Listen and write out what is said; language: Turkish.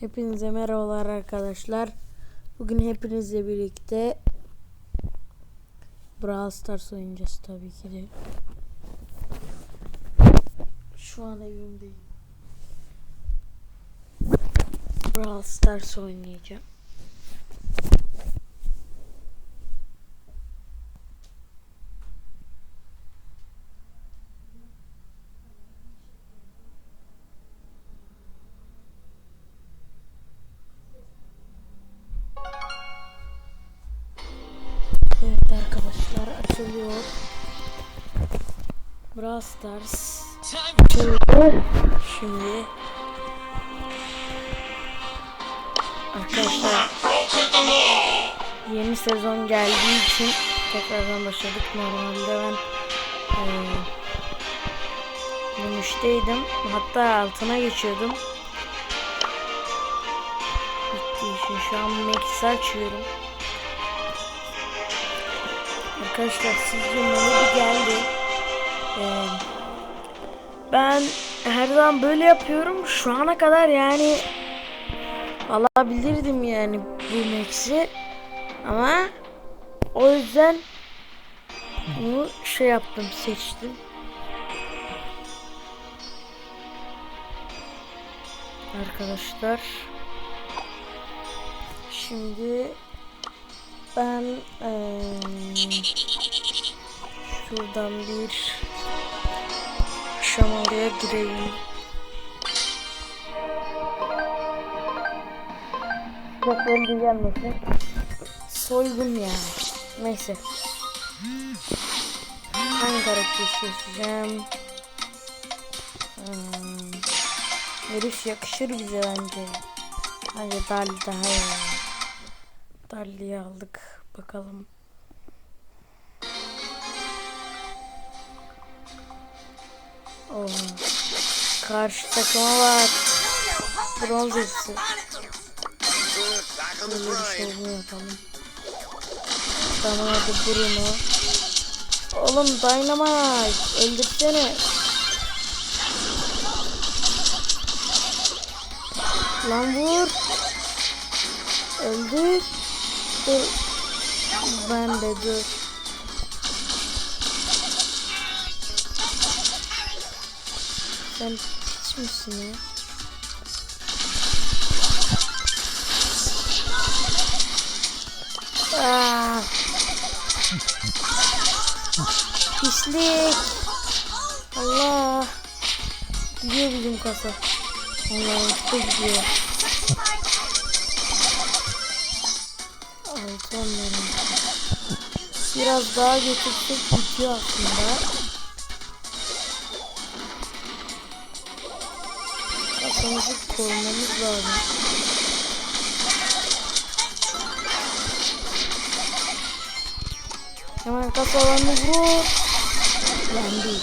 Hepinize merhabalar arkadaşlar. Bugün hepinizle birlikte Brawl Stars oynayacağız tabii ki de. Şu an evimdeyim. Brawl Stars oynayacağım. Açılıyor. Brawl Stars açıldı. Şimdi arkadaşlar yeni sezon geldiği için tekrardan başladık. Normalde ben eee dönüşteydim. Hatta altına geçiyordum. Bitti işin. Şu an Max'i açıyorum. Arkadaşlar sizce Melody geldi. Ee, ben her zaman böyle yapıyorum. Şu ana kadar yani alabilirdim yani bu Max'i. Ama o yüzden bunu şey yaptım seçtim. Arkadaşlar şimdi ben eee, şuradan bir şamalıya gireyim. Çok öldü gelmesin. Soygun ya. Neyse. Hangi karakteri seçeceğim? Hmm. Herif yakışır bize bence. Hadi Dali daha iyi. Dali'yi aldık. Bakalım. Oo. Karşı takıma bak. Bronz hepsi. Böyle bir şey yapalım. Tamam hadi Bruno. Oğlum Dynamite öldürsene. Lan vur. Öldür. Dur. Ben de dur. Sen piç misin ya? Aa. Pislik. Allah. Gidiyor bizim kasa. Allah'ım çok gidiyor. Altı onların. Biraz daha götürsek bitiyor aslında. Kasamızı korumamız lazım. Hemen kasalarını vur. Yendik.